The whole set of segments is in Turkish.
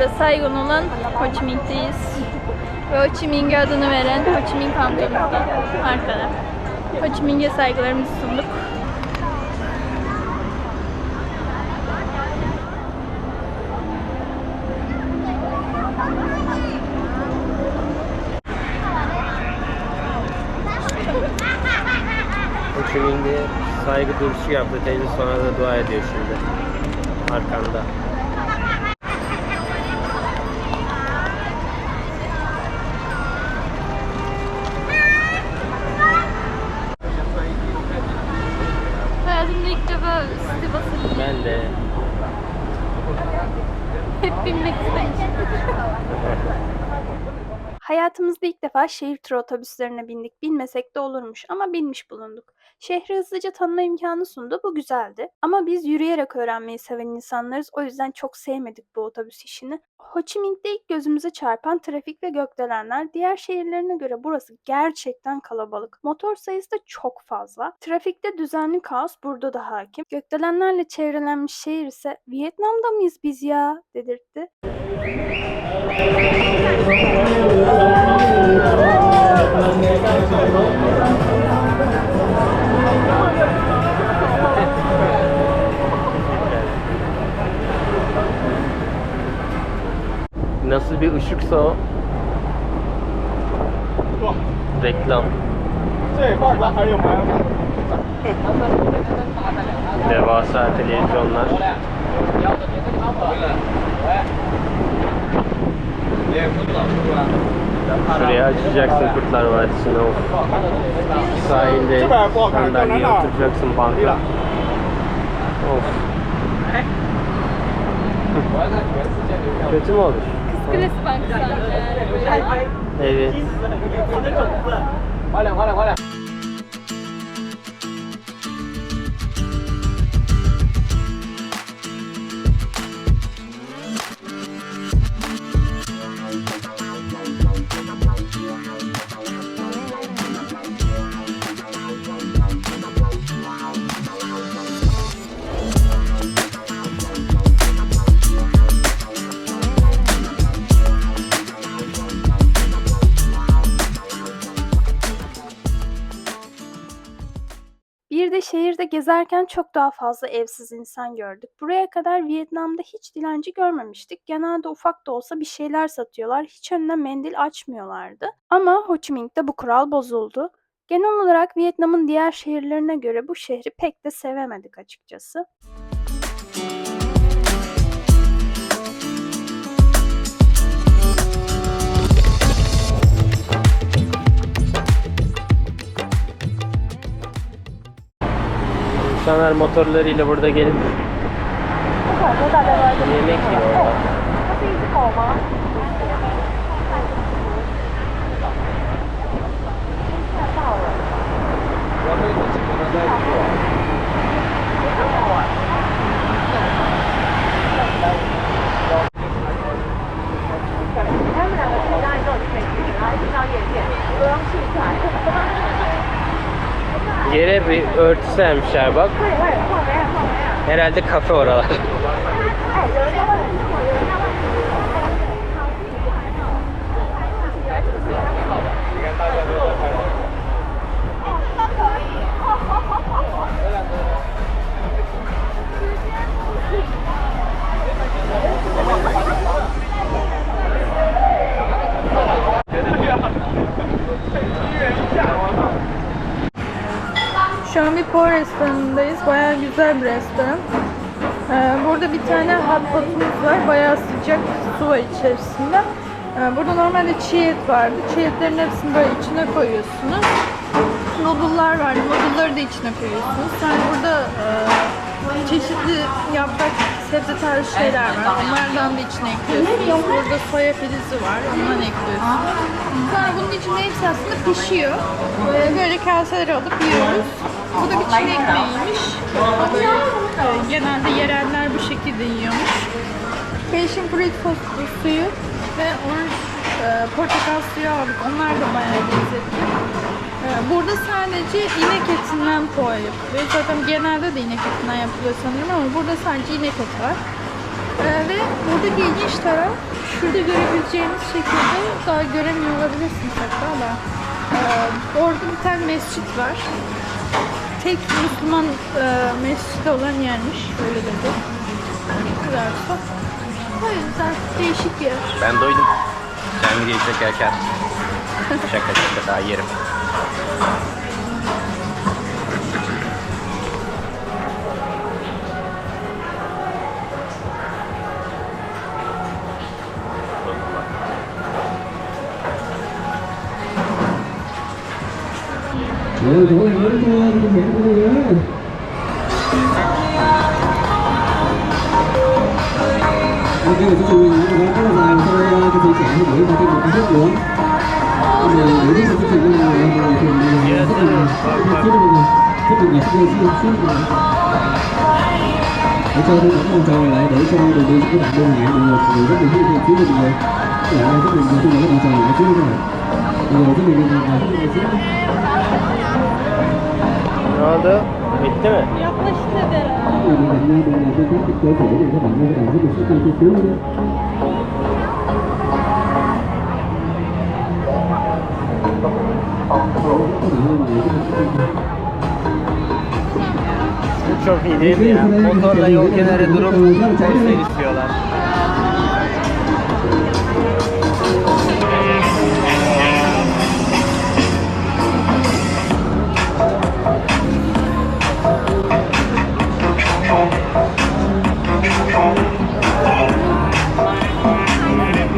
burada Saigon olan Ho Chi Minh'teyiz. Ve Ho Chi Minh'e adını veren Ho Chi Minh kantonumuzda arkada. Ho Chi Minh'e saygılarımızı sunduk. Minh'de saygı duruşu yaptı teyze sonra da dua ediyor şimdi. Arkanda. Hayatımda ilk defa Sivas'a bindim. Ben de Hep binmek istemiştim. Hayatımızda ilk defa şehir turu otobüslerine bindik. Bilmesek de olurmuş ama binmiş bulunduk. Şehri hızlıca tanıma imkanı sundu. Bu güzeldi. Ama biz yürüyerek öğrenmeyi seven insanlarız. O yüzden çok sevmedik bu otobüs işini. Ho Chi Minh'te ilk gözümüze çarpan trafik ve gökdelenler. Diğer şehirlerine göre burası gerçekten kalabalık. Motor sayısı da çok fazla. Trafikte düzenli kaos burada da hakim. Gökdelenlerle çevrelenmiş şehir ise Vietnam'da mıyız biz ya dedirtti. Nasıl bir ışıksa o. Reklam. Devasa televizyonlar. Şuraya açacaksın Kurtlar Vadisi'ne o sahilde sandalyeye oturacaksın bankla. Of. Kötü mü olur? Kız Kulesi Bankası. Evet. Hala hala hala. Şehirde gezerken çok daha fazla evsiz insan gördük. Buraya kadar Vietnam'da hiç dilenci görmemiştik. Genelde ufak da olsa bir şeyler satıyorlar. Hiç önüne mendil açmıyorlardı. Ama Ho Chi Minh'te bu kural bozuldu. Genel olarak Vietnam'ın diğer şehirlerine göre bu şehri pek de sevemedik açıkçası. İnsanlar motorlarıyla burada gelip yemek yiyorlar. Yere bir örtü sermişler bak. Herhalde kafe oralar. Po restoranındayız. Bayağı güzel bir restoran. Ee, burada bir tane hot potumuz var. Bayağı sıcak su var içerisinde. Ee, burada normalde çiğ et vardı. Çiğ etlerin hepsini böyle içine koyuyorsunuz. Noodle'lar var. Noodle'ları da içine koyuyorsunuz. Sonra burada e, çeşitli yaprak sebze tarzı şeyler var. Onlardan da içine ekliyorsunuz. Burada soya filizi var. Ondan ekliyorsunuz. Sonra bunun içinde hepsi aslında pişiyor. Ee, böyle kaseleri alıp yiyoruz. Bu da bir. Böyle, e, genelde yerenler bu şekilde yiyormuş. Passion fruit sos- suyu ve orange e, portakal suyu aldık. Onlar da bayağı lezzetli. E, Burada sadece inek etinden poğa yapılıyor. Zaten genelde de inek etinden yapılıyor sanırım ama burada sadece inek eti var. Ee, ve buradaki ilginç taraf şurada görebileceğiniz şekilde daha göremiyor olabilirsiniz hatta da ee, orada bir tane mescit var. Tek Müslüman e, mescidi olan yermiş. Öyle dedi. Ne kadarsa. O yüzden değişik bir yer. Ben doydum. Sen videoyu çekerken. şaka şaka daha yerim. Ừ, chỗ này lớn quá, không hiểu không nhớ. Ok, chúng tôi nói là rất là dài cho cái trẻ thì bởi và cái một cái nước luôn. Bây giờ nếu như chương trình này là thì rất là rất là rất là nhạc chơi rất là suốt rồi. Để cho tôi đóng vòng tròn lại để cho đường đi các bạn đơn giản mọi người rất là vui vẻ chú mọi người. Lại rất là vui vẻ vòng tròn lại chú mọi người. Bây giờ chúng mình là chú mọi người. Ne oldu? Bitti mi? Yaklaş dedi. Ví dụ mình nha, mình làm cho các cái cơ thể này các bạn các bạn rất là sức tay chút xíu nữa. Bu çok iyi değil mi ya? Motorla yol kenarı durup poster istiyorlar.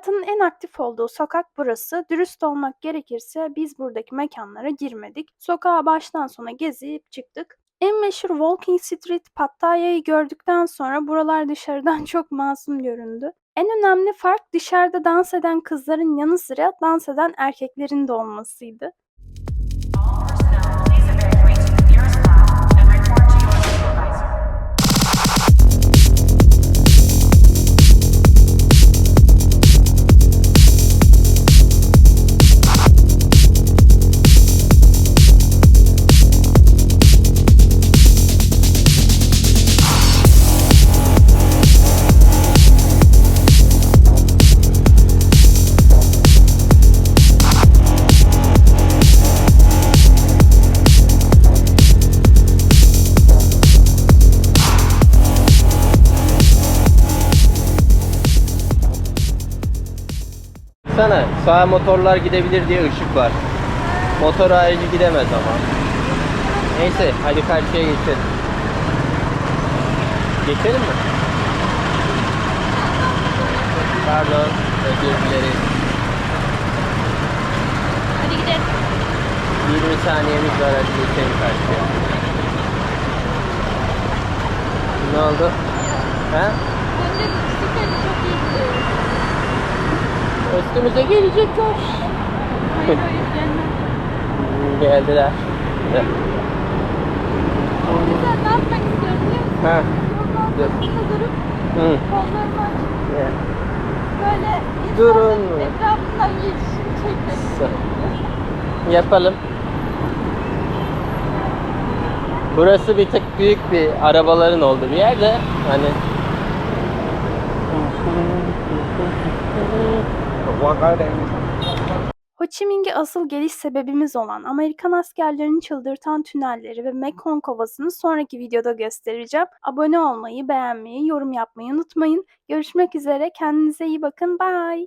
hayatının en aktif olduğu sokak burası. Dürüst olmak gerekirse biz buradaki mekanlara girmedik. Sokağa baştan sona gezip çıktık. En meşhur Walking Street Pattaya'yı gördükten sonra buralar dışarıdan çok masum göründü. En önemli fark dışarıda dans eden kızların yanı sıra dans eden erkeklerin de olmasıydı. Sana sağa motorlar gidebilir diye ışık var. Motor harici gidemez ama. Neyse hadi karşıya geçelim. Geçelim mi? Pardon, özür dileriz. Hadi gidelim. 20 saniyemiz var hadi geçelim karşıya. Ne oldu? Ha? Bence bisiklet çok iyi. Üstümüze gelecekler. Hayır hayır gelmez. Geldiler. Güzel ne yapmak istiyorum biliyor musun? Ha. Dur. durup Hı. kollarımı açıp böyle Durun. etrafından çekmek istiyorum. Yapalım. Burası bir tık büyük bir arabaların olduğu bir yerde. Hani Ho Chi Minh'e asıl geliş sebebimiz olan Amerikan askerlerinin çıldırtan tünelleri ve Mekong Ovası'nı sonraki videoda göstereceğim. Abone olmayı, beğenmeyi, yorum yapmayı unutmayın. Görüşmek üzere, kendinize iyi bakın, bye.